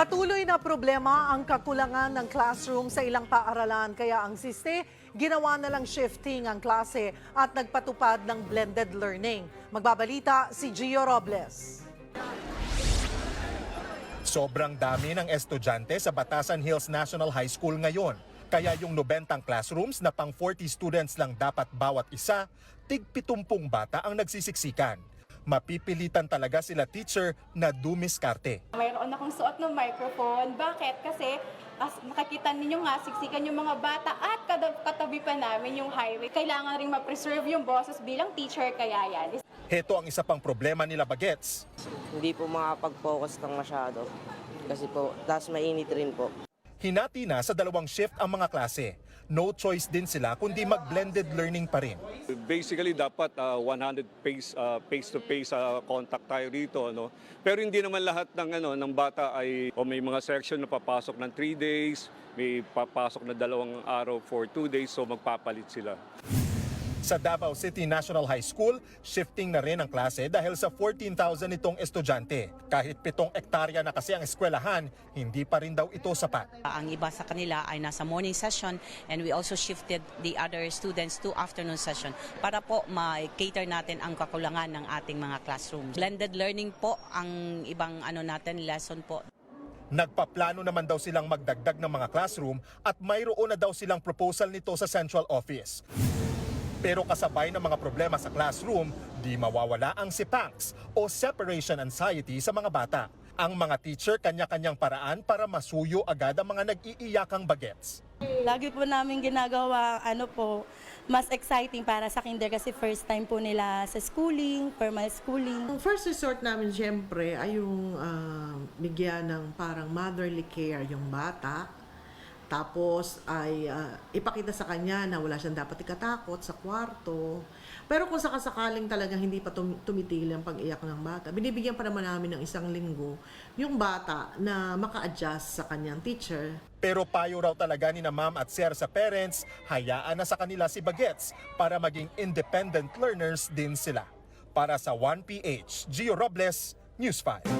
Patuloy na problema ang kakulangan ng classroom sa ilang paaralan kaya ang SISTE ginawa na lang shifting ang klase at nagpatupad ng blended learning. Magbabalita si Gio Robles. Sobrang dami ng estudyante sa Batasan Hills National High School ngayon. Kaya yung 90 classrooms na pang 40 students lang dapat bawat isa, tig 70 bata ang nagsisiksikan. Mapipilitan talaga sila teacher na dumiskarte. Mayroon akong suot ng microphone. Bakit? Kasi as makikita ninyo nga, siksikan yung mga bata at katabi pa namin yung highway. Kailangan ring ma-preserve yung boses bilang teacher kaya yan. Heto ang isa pang problema nila Bagets. hindi po makapag-focus ng masyado. Kasi po, tapos mainit rin po. Hinati na sa dalawang shift ang mga klase. No choice din sila kundi mag-blended learning pa rin. Basically dapat ah, 100 pace ah, face to face sa contact tayo dito no. Pero hindi naman lahat ng ano ng bata ay o may mga section na papasok ng 3 days, may papasok na dalawang araw for 2 days so magpapalit sila. Sa Davao City National High School, shifting na rin ang klase dahil sa 14,000 itong estudyante. Kahit pitong ektarya na kasi ang eskwelahan, hindi pa rin daw ito sapat. Ang iba sa kanila ay nasa morning session and we also shifted the other students to afternoon session para po ma-cater natin ang kakulangan ng ating mga classrooms. Blended learning po ang ibang ano natin lesson po. Nagpaplano naman daw silang magdagdag ng mga classroom at mayroon na daw silang proposal nito sa central office. Pero kasabay ng mga problema sa classroom, di mawawala ang sipangs o separation anxiety sa mga bata. Ang mga teacher kanya-kanyang paraan para masuyo agad ang mga nag-iiyakang bagets. Lagi po namin ginagawa, ano po, mas exciting para sa kinder kasi first time po nila sa schooling, formal schooling. Ang first resort namin siyempre ay yung ah, bigyan ng parang motherly care yung bata. Tapos ay ah, ipakita sa kanya na wala siyang dapat ikatakot sa kwarto. Pero kung sakasakaling talagang hindi pa tum- tumitigil ang pag-iyak ng bata, binibigyan pa naman namin ng isang linggo yung bata na maka-adjust sa kanyang teacher. Pero payo raw talaga ni na ma'am at sir sa parents, hayaan na sa kanila si Bagets para maging independent learners din sila. Para sa 1PH, Gio Robles, News 5.